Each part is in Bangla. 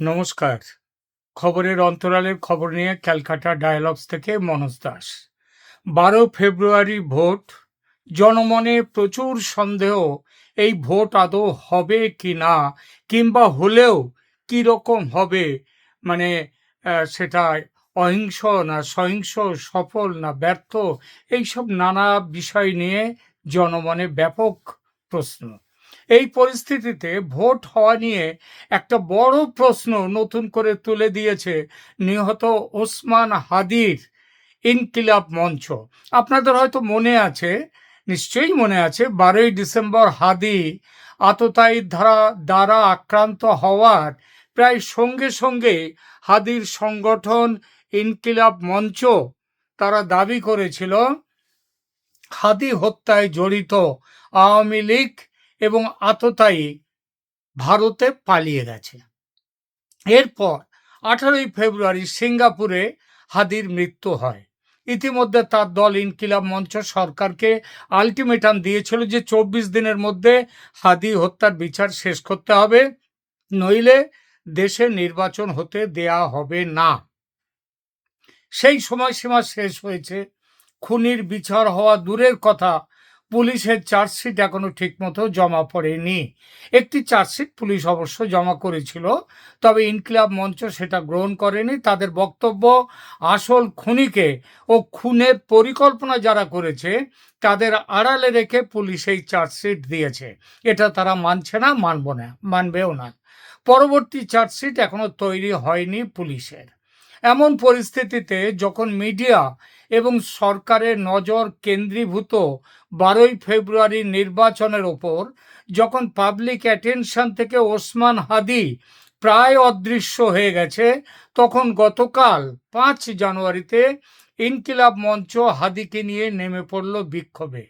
নমস্কার। খবরের অন্তরালের খবর নিয়ে ক্যালকাটা ডায়ালগস থেকে মনোজ দাস। বারো ফেব্রুয়ারি ভোট, জনমনে প্রচুর সন্দেহ, এই ভোট আদৌ হবে কি না, কিংবা হলেও কি রকম হবে মানে সেটা অহিংস না সহিংস, সফল না ব্যর্থ, এইসব নানা বিষয় নিয়ে জনমনে ব্যাপক প্রশ্ন। এই পরিস্থিতিতে ভোট হওয়া নিয়ে একটা বড় প্রশ্ন নতুন করে তুলে দিয়েছে নিহত ওসমান হাদির ইনকিলাব মঞ্চ। আপনাদের হয়তো মনে আছে, নিশ্চয়ই মনে আছে, বারোই ডিসেম্বর হাদি আততায়ী ধারা দ্বারা আক্রান্ত হওয়ার প্রায় সঙ্গে সঙ্গে হাদির সংগঠন ইনকিলাব মঞ্চ তারা দাবি করেছিল, হাদি হত্যায় জড়িত আওয়ামী লীগ এবং আততায়ী ভারতে পালিয়ে গেছে। এরপর আঠারোই ফেব্রুয়ারি সিঙ্গাপুরে হাদির মৃত্যু হয়। ইতিমধ্যে তার দল ইনকিলাব মঞ্চ সরকারকে আলটিমেটাম দিয়েছিল যে চব্বিশ দিনের মধ্যে হাদি হত্যার বিচার শেষ করতে হবে, নইলে দেশে নির্বাচন হতে দেয়া হবে না। সেই সময়সীমা শেষ হয়েছে। খুনির বিচার হওয়া দূরের কথা পুলিশের চার্জশিট এখনও ঠিকমতো জমা পড়েনি। একটি চার্জশিট পুলিশ অবশ্য জমা করেছিল, তবে ইনকিলাব মঞ্চ সেটা গ্রহণ করেনি। তাদের বক্তব্য, আসল খুনিকে ও খুনের পরিকল্পনা যারা করেছে, তাদের আড়ালে রেখে পুলিশ এই চার্জশিট দিয়েছে। এটা তারা মানছে না, মানব না, মানবেও না। পরবর্তী চার্জশিট এখনও তৈরি হয়নি পুলিশের। এমন পরিস্থিতিতে যখন মিডিয়া এবং সরকারের নজর কেন্দ্রীভূত বারোই ফেব্রুয়ারি নির্বাচনের ওপর, যখন পাবলিক অ্যাটেনশন থেকে ওসমান হাদি প্রায় অদৃশ্য হয়ে গেছে, তখন গতকাল পাঁচ জানুয়ারিতে ইনকিলাব মঞ্চ হাদিকে নিয়ে নেমে পড়ল বিক্ষোভে।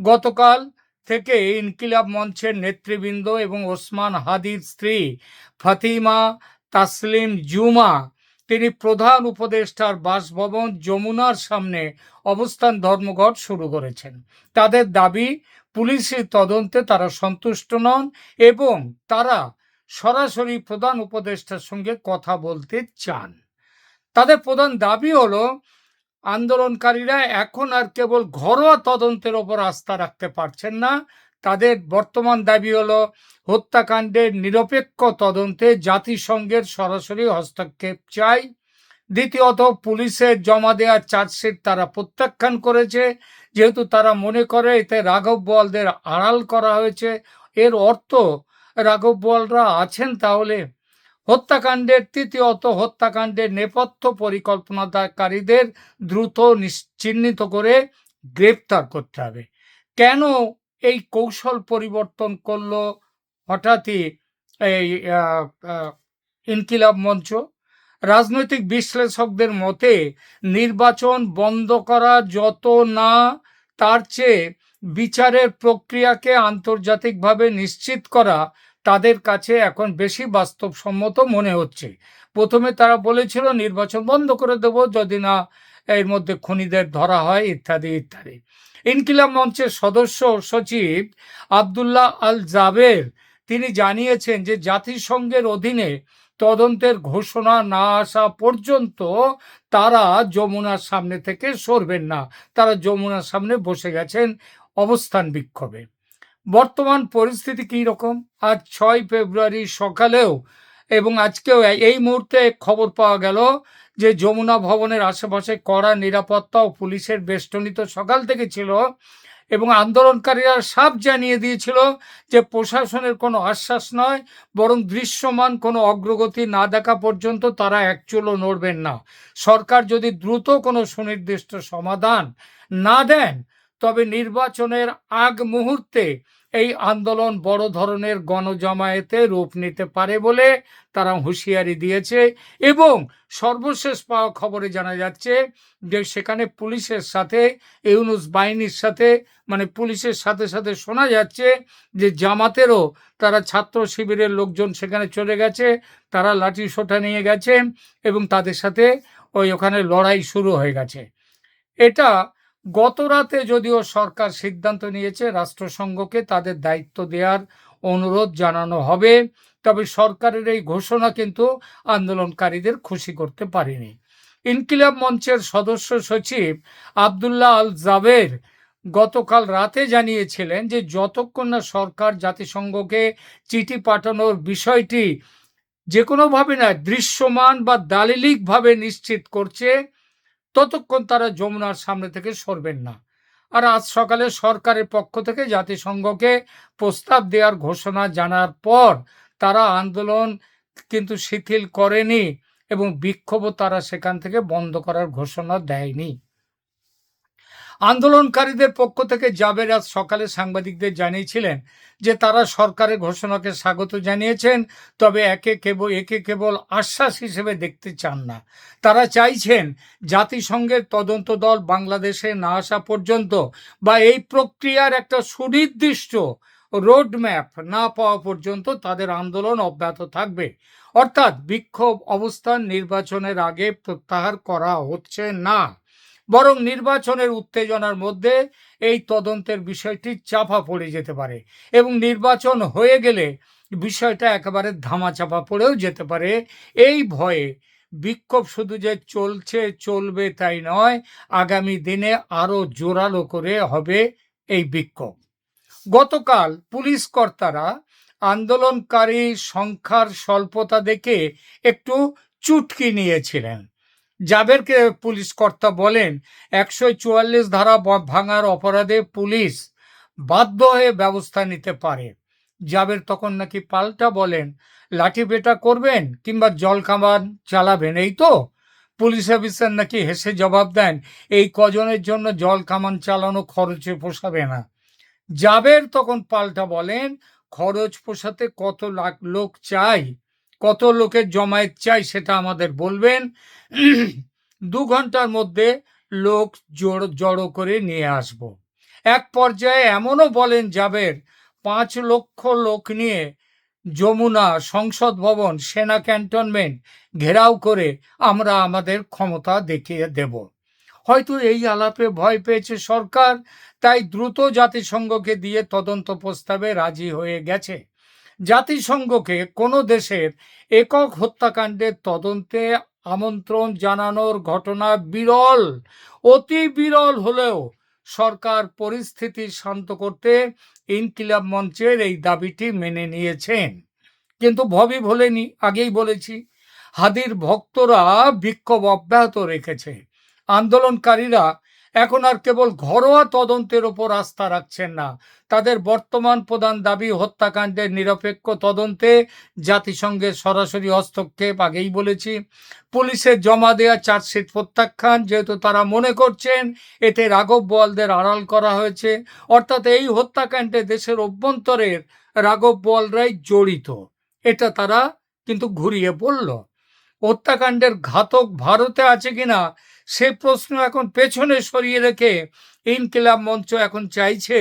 গতকাল থেকে ইনকিলাব মঞ্চের নেতৃবৃন্দ এবং ওসমান হাদির স্ত্রী ফাতিমা তাসলিম জুমা তিনি প্রধান উপদেষ্টার বাসভবন যমুনার সামনে অবস্থান ধর্মঘট শুরু করেছেন। তাদের দাবি, পুলিশের তদন্তে তারা সন্তুষ্ট নন এবং তারা সরাসরি প্রধান উপদেষ্টার সঙ্গে কথা বলতে চান। তাদের প্রধান দাবি হলো, আন্দোলনকারীরা এখন আর কেবল ঘরোয়া তদন্তের ওপর আস্থা রাখতে পারছেন না তাদের বর্তমান দাবি হলো, হত্যাকাণ্ডের নিরপেক্ষ তদন্তে জাতিসংঘের সরাসরি হস্তক্ষেপ চাই। দ্বিতীয়ত পুলিশের জমা দেওয়া চার্জশিট তারা প্রত্যাখ্যান করেছে। যেহেতু তারা মনে করে এতে রাঘব বোয়ালদের আড়াল করা হয়েছে, এর অর্থ রাঘব বোয়ালরা আছেন তাহলে? হত্যাকাণ্ডের তৃতীয়ত, হত্যাকাণ্ডের নেপথ্য পরিকল্পনাকারীদের দ্রুত নিশ- চিহ্নিত করে গ্রেপ্তার করতে হবে। কেন এই কৌশল পরিবর্তন করল হঠাৎই এই ইনকিলাব মঞ্চ। রাজনৈতিক বিশ্লেষকদের মতে, নির্বাচন বন্ধ করা যত না, তার চেয়ে বিচারের প্রক্রিয়াকে আন্তর্জাতিকভাবে নিশ্চিত করা তাদের কাছে এখন বেশি বাস্তবসম্মত মনে হচ্ছে। প্রথমে তারা বলেছিল, নির্বাচন বন্ধ করে দেব, যদি না এর মধ্যে খুনিদের ধরা হয়, ইত্যাদি ইত্যাদি। ইনকিলাব মঞ্চের সদস্য সচিব আবদুল্লাহ আল জাবের। তিনি জানিয়েছেন যে জাতিসংঘের অধীনে তদন্তের ঘোষণা না আসা পর্যন্ত তারা যমুনার সামনে থেকে সরবেন না। তারা যমুনার সামনে বসে গেছেন অবস্থান বিক্ষোভে। বর্তমান পরিস্থিতি কী রকম? আজ ছয় ফেব্রুয়ারি সকালেও এবং আজকেও এই মুহূর্তে খবর পাওয়া গেল যে যমুনা ভবনের আশেপাশে কড়া নিরাপত্তা ও পুলিশের বেষ্টনী তো সকাল থেকে ছিল এবং আন্দোলনকারীরা সাফ জানিয়ে দিয়েছিল যে প্রশাসনের কোনো আশ্বাস নয়, বরং দৃশ্যমান কোনো অগ্রগতি না দেখা পর্যন্ত তারা একচুলও নড়বেন না। সরকার যদি দ্রুত কোনো সুনির্দিষ্ট সমাধান না দেন তবে নির্বাচনের আগ মুহূর্তে এই আন্দোলন বড় ধরনের গণজমায়েতে রূপ নিতে পারে বলে তারা হুঁশিয়ারি দিয়েছে এবং সর্বশেষ পাওয়া খবরে জানা যাচ্ছে যে সেখানে পুলিশের সাথে, ইউনুস বাহিনীর সাথে মানে পুলিশের সাথে সাথে শোনা যাচ্ছে যে জামাতেরও তারা ছাত্র শিবিরের লোকজন সেখানে চলে গেছে, তারা লাঠি সোটা নিয়ে গেছে এবং তাদের সাথে ওই ওখানে লড়াই শুরু হয়ে গেছে। এটা গত রাতে যদিও সরকার সিদ্ধান্ত নিয়েছে রাষ্ট্রসংঘকে তাদের দায়িত্ব দেওয়ার অনুরোধ জানানো হবে, তবে সরকারের এই ঘোষণা কিন্তু আন্দোলনকারীদের খুশি করতে পারেনি। ইনকিলাব মঞ্চের সদস্য সচিব আবদুল্লাহ আল জাবের গতকাল রাতে জানিয়েছিলেন যে যতক্ষণ না সরকার জাতিসংঘকে চিঠি পাঠানোর বিষয়টি যে কোনোভাবে না দৃশ্যমান বা দালিলিকভাবে নিশ্চিত করছে ততক্ষণ তারা যমুনার সামনে থেকে সরবেন না। আর আজ সকালে সরকারের পক্ষ থেকে জাতিসংঘকে প্রস্তাব দেওয়ার ঘোষণা জানার পর তারা আন্দোলন কিন্তু শিথিল করেনি এবং বিক্ষোভও তারা সেখান থেকে বন্ধ করার ঘোষণা দেয়নি। আন্দোলনকারীদের পক্ষ থেকে জাবের আজ সকালে সাংবাদিকদের জানিয়েছিলেন যে তারা সরকারের ঘোষণাকে স্বাগত জানিয়েছেন, তবে একে কেবল একে কেবল আশ্বাস হিসেবে দেখতে চান না। তারা চাইছেন জাতিসংঘের তদন্ত দল বাংলাদেশে না আসা পর্যন্ত বা এই প্রক্রিয়ার একটা সুনির্দিষ্ট রোডম্যাপ না পাওয়া পর্যন্ত তাদের আন্দোলন অব্যাহত থাকবে। অর্থাৎ বিক্ষোভ অবস্থান নির্বাচনের আগে প্রত্যাহার করা হচ্ছে না। বরং নির্বাচনের উত্তেজনার মধ্যে এই তদন্তের বিষয়টি চাপা পড়ে যেতে পারে এবং নির্বাচন হয়ে গেলে বিষয়টা একেবারে ধামাচাপা পড়েও যেতে পারে। এই ভয়ে বিক্ষোভ শুধু যে চলছে, চলবে তাই নয়, আগামী দিনে আরও জোরালো করে হবে এই বিক্ষোভ। গতকাল পুলিশ কর্তারা আন্দোলনকারী সংখ্যার স্বল্পতা দেখে একটু চুটকি নিয়েছিলেন। জাবেরকে পুলিশ কর্তা বলেন, একশো চুয়াল্লিশ ধারা ভাঙার অপরাধে পুলিশ বাধ্য হয়ে ব্যবস্থা নিতে পারে। জাবের তখন নাকি পাল্টা বলেন লাঠি পেটা করবেন কিংবা জল চালাবেন, এই তো? পুলিশ অফিসার নাকি হেসে জবাব দেন, এই কজনের জন্য জল কামান চালানো খরচে পোষাবে না। জাবের তখন পাল্টা বলেন, খরচ পোষাতে কত লাখ লোক চাই? কত লোকের জমায়েত চাই সেটা আমাদের বলবেন। দু ঘণ্টার মধ্যে লোক জড়ো জড়ো করে নিয়ে আসব। এক পর্যায়ে এমনও বলেন জাবের, পাঁচ লক্ষ লোক নিয়ে যমুনা সংসদ ভবন, সেনা ক্যান্টনমেন্ট ঘেরাও করে আমরা আমাদের ক্ষমতা দেখিয়ে দেব। হয়তো এই আলাপে ভয় পেয়েছে সরকার, তাই দ্রুত জাতিসংঘকে দিয়ে তদন্ত প্রস্তাবে রাজি হয়ে গেছে। জাতিসংঘকে কোনো দেশের একক হত্যাকাণ্ডের তদন্তে আমন্ত্রণ জানানোর ঘটনা বিরল, অতি বিরল হলেও সরকার পরিস্থিতি শান্ত করতে ইনকিলাব মঞ্চের এই দাবিটি মেনে নিয়েছেন। কিন্তু ভবি ভোলেনি, আগেই বলেছি, হাদির ভক্তরা বিক্ষোভ অব্যাহত রেখেছে। আন্দোলনকারীরা এখন আর কেবল ঘরোয়া তদন্তের ওপর আস্থা রাখছেন না। তাদের বর্তমান প্রধান দাবি, হত্যাকাণ্ডের নিরপেক্ষ তদন্তে জাতিসংঘের সরাসরি হস্তক্ষেপ, আগেই বলেছি। পুলিশের জমা দেওয়া চার্জশিট প্রত্যাখ্যান, যেহেতু তারা মনে করছেন এতে রাঘব বোয়ালদের আড়াল করা হয়েছে, অর্থাৎ এই হত্যাকাণ্ডে দেশের অভ্যন্তরের রাঘব বোয়ালরাই জড়িত। এটা তারা কিন্তু ঘুরিয়ে বলল। হত্যাকাণ্ডের ঘাতক ভারতে আছে কিনা সে প্রশ্ন এখন পেছনে সরিয়ে রেখে ইনকিলাব মঞ্চ এখন চাইছে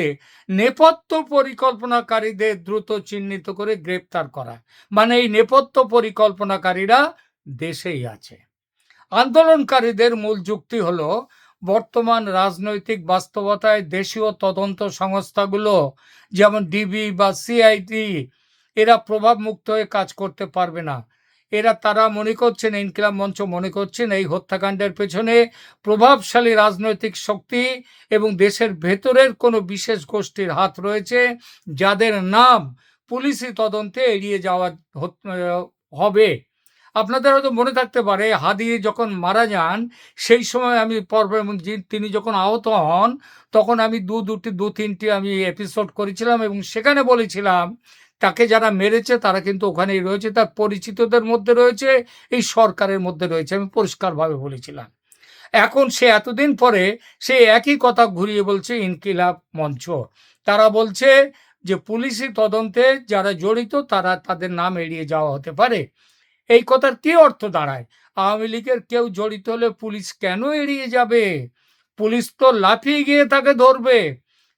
নেপথ্য পরিকল্পনাকারীদের দ্রুত চিহ্নিত করে গ্রেপ্তার করা। মানে এই নেপথ্য পরিকল্পনাকারীরা দেশেই আছে। আন্দোলনকারীদের মূল যুক্তি হলো, বর্তমান রাজনৈতিক বাস্তবতায় দেশীয় তদন্ত সংস্থাগুলো, যেমন ডিবি বা সিআইডি, এরা প্রভাবমুক্ত হয়ে কাজ করতে পারবে না। এরা তারা মনে করছেন, ইনকিলাব মঞ্চ মনে করছেন, এই হত্যাকাণ্ডের পেছনে প্রভাবশালী রাজনৈতিক শক্তি এবং দেশের ভেতরের কোনো বিশেষ গোষ্ঠীর হাত রয়েছে, যাদের নাম পুলিশি তদন্তে এড়িয়ে যাওয়া হবে। আপনাদের হয়তো মনে থাকতে পারে, হাদি যখন মারা যান, সেই সময় আমি পর্ব এবং তিনি যখন আহত হন, তখন আমি দু, দুটি, দু, তিনটি আমি এপিসোড করেছিলাম এবং সেখানে বলেছিলাম তাকে যারা মেরেছে তারা কিন্তু ওখানেই রয়েছে, তার পরিচিতদের মধ্যে রয়েছে, এই সরকারের মধ্যে রয়েছে, আমি পরিষ্কারভাবে বলেছিলাম। এখন সে এতদিন পরে সে একই কথা ঘুরিয়ে বলছে ইনকিলাব মঞ্চ। তারা বলছে যে পুলিশি তদন্তে যারা জড়িত তারা তাদের নাম এড়িয়ে যাওয়া হতে পারে। এই কথার কি অর্থ দাঁড়ায়? আওয়ামী লীগের কেউ জড়িত হলে পুলিশ কেন এড়িয়ে যাবে? পুলিশ তো লাফিয়ে গিয়ে তাকে ধরবে।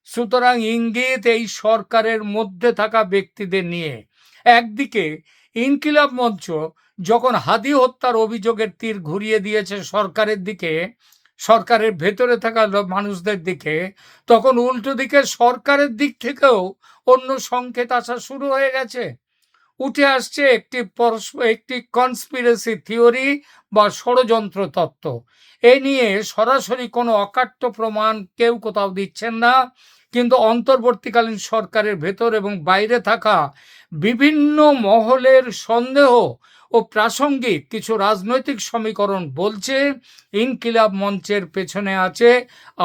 সুতরাং ইঙ্গিত এই সরকারের মধ্যে থাকা ব্যক্তিদের নিয়ে। একদিকে ইনকিলাব মঞ্চ যখন হাদি হত্যার অভিযোগের তীর ঘুরিয়ে দিয়েছে সরকারের দিকে, সরকারের ভেতরে থাকা মানুষদের দিকে, তখন উল্টো দিকে সরকারের দিক থেকেও অন্য সংকেত আসা শুরু হয়ে গেছে। উঠে আসছে একটি একটি কনস্পিরেসি থিওরি বা ষড়যন্ত্র তত্ত্ব। এ নিয়ে সরাসরি কোনো অকাট্য প্রমাণ কেউ কোথাও দিচ্ছেন না, কিন্তু অন্তর্বর্তীকালীন সরকারের ভেতর এবং বাইরে থাকা বিভিন্ন মহলের সন্দেহ ও প্রাসঙ্গিক কিছু রাজনৈতিক সমীকরণ বলছে, ইনকিলাব মঞ্চের পেছনে আছে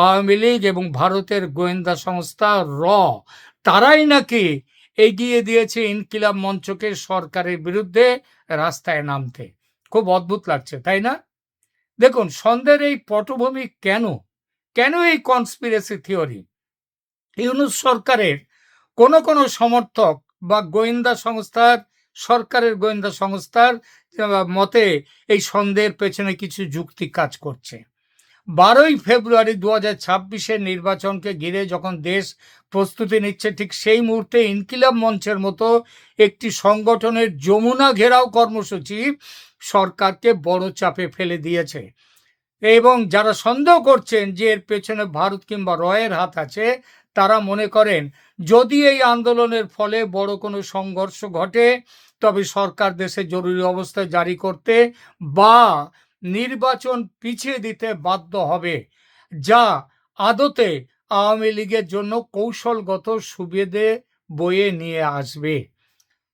আওয়ামী লীগ এবং ভারতের গোয়েন্দা সংস্থা র। তারাই নাকি এগিয়ে দিয়েছে ইনকিলাব মঞ্চকে সরকারের বিরুদ্ধে রাস্তায় নামতে। খুব অদ্ভুত লাগছে, তাই না? দেখুন সন্দেহের এই পটভূমি কেন? কেন এই কনস্পিরেসি থিওরি ইউনুস সরকারের কোন কোন সমর্থক বা গোয়েন্দা সংস্থার, সরকারের গোয়েন্দা সংস্থার মতে এই সন্দেহের পেছনে কিছু যুক্তি কাজ করছে। বারোই ফেব্রুয়ারি দু হাজার ছাব্বিশের নির্বাচনকে ঘিরে যখন দেশ প্রস্তুতি নিচ্ছে, ঠিক সেই মুহূর্তে ইনকিলাব মঞ্চের মতো একটি সংগঠনের যমুনা ঘেরাও কর্মসূচি সরকারকে বড় চাপে ফেলে দিয়েছে। এবং যারা সন্দেহ করছেন যে এর পেছনে ভারত কিংবা রয়ের হাত আছে, তারা মনে করেন, যদি এই আন্দোলনের ফলে বড় কোনো সংঘর্ষ ঘটে, তবে সরকার দেশে জরুরি অবস্থা জারি করতে বা নির্বাচন পিছিয়ে দিতে বাধ্য হবে, যা আদতে আওয়ামী লীগের জন্য কৌশলগত সুবিধে বয়ে নিয়ে আসবে।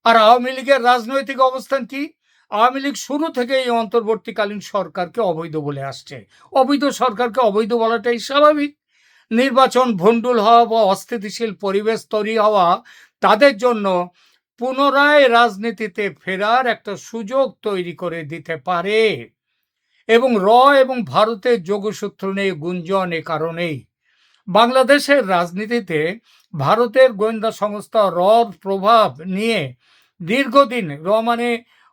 আর আওয়ামী লীগের রাজনৈতিক অবস্থান কি? আওয়ামী লীগ শুরু থেকে এই অন্তর্বর্তীকালীন সরকারকে অবৈধ বলে আসছে। অবৈধ সরকারকে অবৈধ বলাটাই স্বাভাবিক। নির্বাচন ভণ্ডুল হওয়া বা অস্থিতিশীল পরিবেশ তৈরি হওয়া, তাদের জন্য পুনরায় রাজনীতিতে ফেরার একটা সুযোগ তৈরি করে দিতে পারে। এবং র এবং ভারতের যোগসূত্র নেই গুঞ্জন এ কারণেই। বাংলাদেশের রাজনীতিতে ভারতের গোয়েন্দা সংস্থা রর প্রভাব নিয়ে দীর্ঘদিন র মানে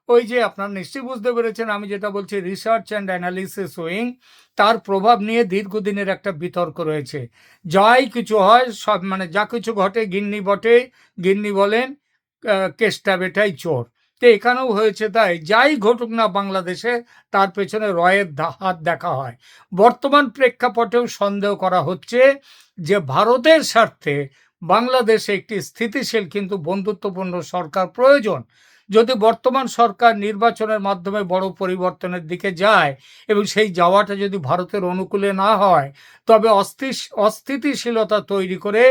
ওই যে আপনার নিশ্চয়ই বুঝতে পেরেছেন, আমি যেটা বলছি রিসার্চ অ্যান্ড অ্যানালিসিস উইং তার প্রভাব নিয়ে দীর্ঘদিনের একটা বিতর্ক রয়েছে। যাই কিছু হয়, সব মানে যা কিছু ঘটে, গিন্নি বটে, গিন্নি বলেন কেষ্টা বেটাই চোর। তো এখানেও হয়েছে তাই। যাই ঘটুক না বাংলাদেশে, তার পেছনে রয়ের হাত দেখা হয়। বর্তমান প্রেক্ষাপটেও সন্দেহ করা হচ্ছে যে ভারতের স্বার্থে বাংলাদেশে একটি স্থিতিশীল কিন্তু বন্ধুত্বপূর্ণ সরকার প্রয়োজন। যদি বর্তমান সরকার নির্বাচনের মাধ্যমে বড় পরিবর্তনের দিকে যায় এবং সেই যাওয়াটা যদি ভারতের অনুকূলে না হয়, তবে অস্থিস অস্থিতিশীলতা তৈরি করে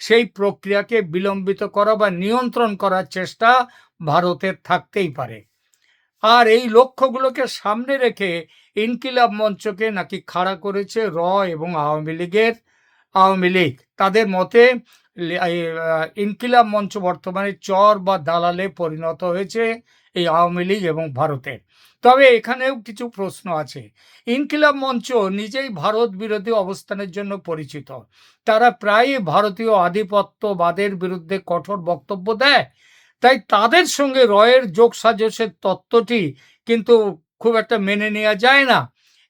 সেই প্রক্রিয়াকে বিলম্বিত করা বা নিয়ন্ত্রণ করার চেষ্টা ভারতের থাকতেই পারে। আর এই লক্ষ্যগুলোকে সামনে রেখে ইনকিলাব মঞ্চকে নাকি খাড়া করেছে র এবং আওয়ামী লীগের, আওয়ামী লীগ। তাদের মতে ইনকিলাব মঞ্চ বর্তমানে চর বা দালালে পরিণত হয়েছে এই আওয়ামী লীগ এবং ভারতের তবে এখানেও কিছু প্রশ্ন আছে। ইনকিলাব মঞ্চ নিজেই ভারত বিরোধী অবস্থানের জন্য পরিচিত। তারা প্রায়ই ভারতীয় আধিপত্যবাদের বিরুদ্ধে কঠোর বক্তব্য দেয় তাই তাদের সঙ্গে রয়ের যোগ সাজসের তত্ত্বটি কিন্তু খুব একটা মেনে নেওয়া যায় না।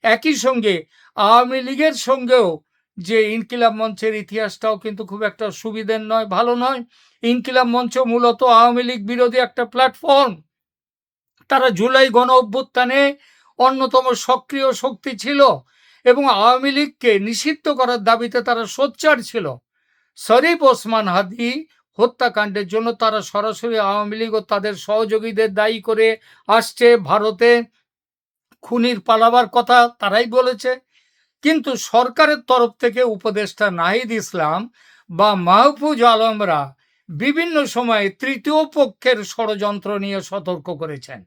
একই সঙ্গে আওয়ামী লীগের সঙ্গেও যে ইনকিলাব মঞ্চের ইতিহাসটাও কিন্তু খুব একটা সুবিধের নয়, ভালো নয়। ইনকিলাব মঞ্চ মূলত আওয়ামী লীগ বিরোধী একটা প্ল্যাটফর্ম তারা জুলাই গণ অভ্যুত্থানে অন্যতম সক্রিয় শক্তি ছিল এবং আওয়ামী লীগকে নিষিদ্ধ করার দাবিতে তারা সোচ্চার ছিল। শরীফ ওসমান হাদি হত্যাকাণ্ডের জন্য তারা সরাসরি আওয়ামী লীগ ও তাদের সহযোগীদের দায়ী করে আসছে ভারতে। খুনির পালাবার কথা তারাই বলেছে। কিন্তু সরকারের তরফ থেকে উপদেষ্টা নাহিদ ইসলাম বা মাহফুজ আলমরা বিভিন্ন সময়ে তৃতীয় পক্ষের ষড়যন্ত্র নিয়ে সতর্ক করেছেন।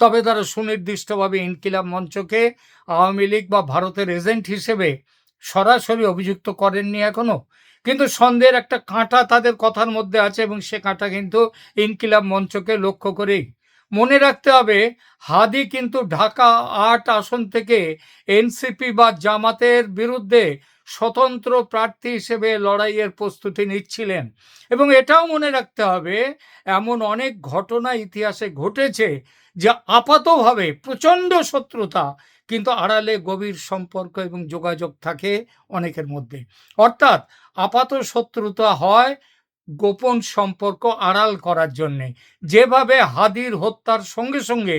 তবে তারা সুনির্দিষ্টভাবে ইনকিলাব মঞ্চকে আওয়ামী লীগ বা ভারতের এজেন্ট হিসেবে সরাসরি অভিযুক্ত করেননি এখনও। কিন্তু সন্দেহের একটা কাঁটা তাদের কথার মধ্যে আছে এবং সে কাঁটা কিন্তু ইনকিলাব মঞ্চকে লক্ষ্য করেই। মনে রাখতে হবে, হাদি কিন্তু ঢাকা আট আসন থেকে এনসিপি বা জামাতের বিরুদ্ধে স্বতন্ত্র প্রার্থী হিসেবে লড়াইয়ের প্রস্তুতি নিচ্ছিলেন। এবং এটাও মনে রাখতে হবে, এমন অনেক ঘটনা ইতিহাসে ঘটেছে যা আপাতভাবে প্রচণ্ড শত্রুতা কিন্তু আড়ালে গভীর সম্পর্ক এবং যোগাযোগ থাকে অনেকের মধ্যে। অর্থাৎ আপাত শত্রুতা হয় গোপন সম্পর্ক আড়াল করার জন্যে। যেভাবে হাদির হত্যার সঙ্গে সঙ্গে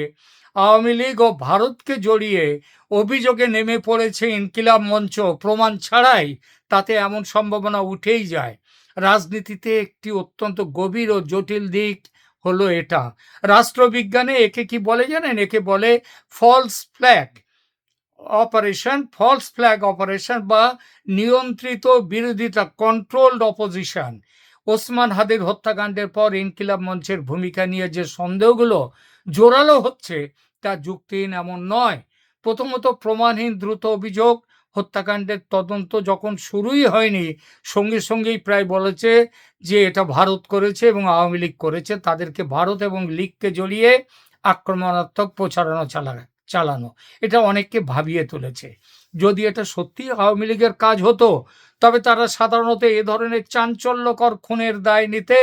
আওয়ামী লীগ ও ভারতকে জড়িয়ে অভিযোগে নেমে পড়েছে ইনকিলাব মঞ্চ, প্রমাণ ছাড়াই তাতে এমন সম্ভাবনা উঠেই যায়। রাজনীতিতে একটি অত্যন্ত গভীর ও জটিল দিক হলো এটা। রাষ্ট্রবিজ্ঞানে একে কি বলে জানেন? একে বলে false flag operation false flag operation বা নিয়ন্ত্রিত বিরোধিতা কন্ট্রোলড অপোজিশন ওসমান হাদির হত্যাকাণ্ডের পর ইনকিলাব মঞ্চের ভূমিকা নিয়ে যে সন্দেহগুলো জোরালো হচ্ছে, তা যুক্তিহীন এমন নয়। প্রথমত প্রমাণহীন দ্রুত অভিযোগ, হত্যাকাণ্ডের তদন্ত যখন শুরুই হয়নি, সঙ্গে সঙ্গেই প্রায় বলেছে যে এটা ভারত করেছে এবং আওয়ামী লীগ করেছে, তাদেরকে ভারত এবং লীগকে জড়িয়ে আক্রমণাত্মক প্রচারণা চালা চালানো। এটা অনেককে ভাবিয়ে তুলেছে। যদি এটা সত্যি আওয়ামী লীগের কাজ হতো, তবে তারা সাধারণত এ ধরনের চাঞ্চল্যকর খুনের দায় নিতে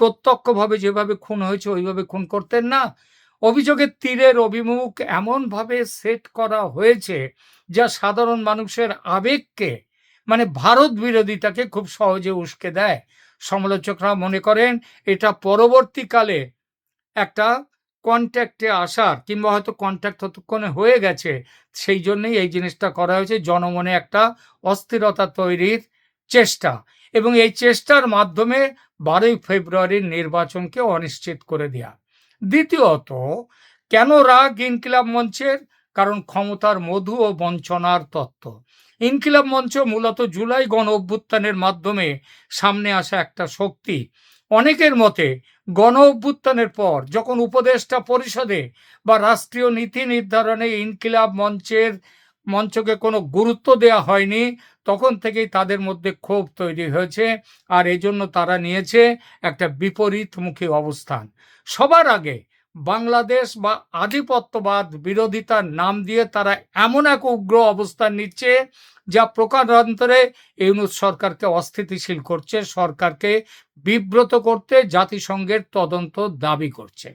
প্রত্যক্ষভাবে যেভাবে খুন হয়েছে, ওইভাবে খুন করতেন না। অভিযোগের তীরের অভিমুখ এমনভাবে সেট করা হয়েছে, যা সাধারণ মানুষের আবেগকে মানে ভারত বিরোধিতাকে খুব সহজে উস্কে দেয়। সমালোচকরা মনে করেন, এটা পরবর্তীকালে একটা কন্ট্যাক্টে আসার কিংবা হয়তো কন্ট্যাক্ট ততক্ষণে হয়ে গেছে, সেই জন্যই এই জিনিসটা করা হয়েছে, জনমনে একটা অস্থিরতা তৈরির চেষ্টা। এবং এই চেষ্টার মাধ্যমে বারোই ফেব্রুয়ারির নির্বাচনকে অনিশ্চিত করে দেয়া। দ্বিতীয়ত, কেন রাগ ইনকিলাব মঞ্চের? কারণ ক্ষমতার মধু ও বঞ্চনার তত্ত্ব। ইনকিলাব মঞ্চ মূলত জুলাই গণ অভ্যুত্থানের মাধ্যমে সামনে আসা একটা শক্তি। অনেকের মতে গণ অভ্যুত্থানের পর যখন উপদেষ্টা পরিষদে বা রাষ্ট্রীয় নীতি নির্ধারণে ইনকিলাব মঞ্চের, মঞ্চকে কোনো গুরুত্ব দেওয়া হয়নি, তখন থেকেই তাদের মধ্যে ক্ষোভ তৈরি হয়েছে আর এজন্য তারা নিয়েছে একটা বিপরীতমুখী অবস্থান। সবার আগে বাংলাদেশ বা আধিপত্যবাদ বিরোধিতার নাম দিয়ে তারা এমন এক উগ্র অবস্থান নিচ্ছে যা প্রকারান্তরে ইউনুস সরকারকে অস্থিতিশীল করছে, সরকারকে বিব্রত করতে জাতিসংঘের তদন্ত দাবি করছে।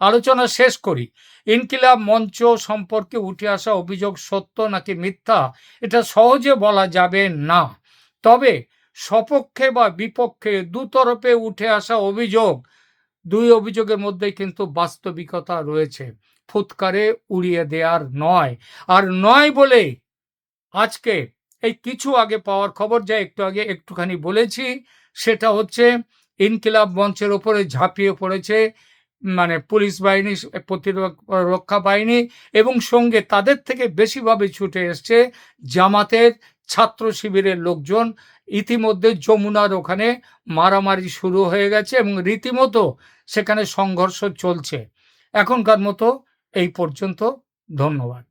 আলোচনা শেষ করি। ইনকিলাব মঞ্চ সম্পর্কে উঠে আসা অভিযোগ সত্য নাকি মিথ্যা, এটা সহজে বলা যাবে না। তবে সপক্ষে বা বিপক্ষে দুতরফে উঠে আসা অভিযোগ দুই অভিযোগের মধ্যে কিন্তু বাস্তবিকতা রয়েছে। ফুৎকারে উড়িয়ে দেওয়ার নয়। আর নয় বলে আজকে এই কিছু আগে পাওয়ার খবর যা একটু আগে একটুখানি বলেছি, সেটা হচ্ছে ইনকিলাব মঞ্চের ওপরে ঝাঁপিয়ে পড়েছে মানে পুলিশ বাহিনী প্রতিরক্ষা বাহিনী এবং সঙ্গে তাদের থেকে বেশিভাবে ছুটে এসছে জামাতের ছাত্র শিবিরের লোকজন ইতিমধ্যে যমুনার ওখানে মারামারি শুরু হয়ে গেছে এবং রীতিমতো সেখানে সংঘর্ষ চলছে। এখনকার মতো এই পর্যন্ত, ধন্যবাদ।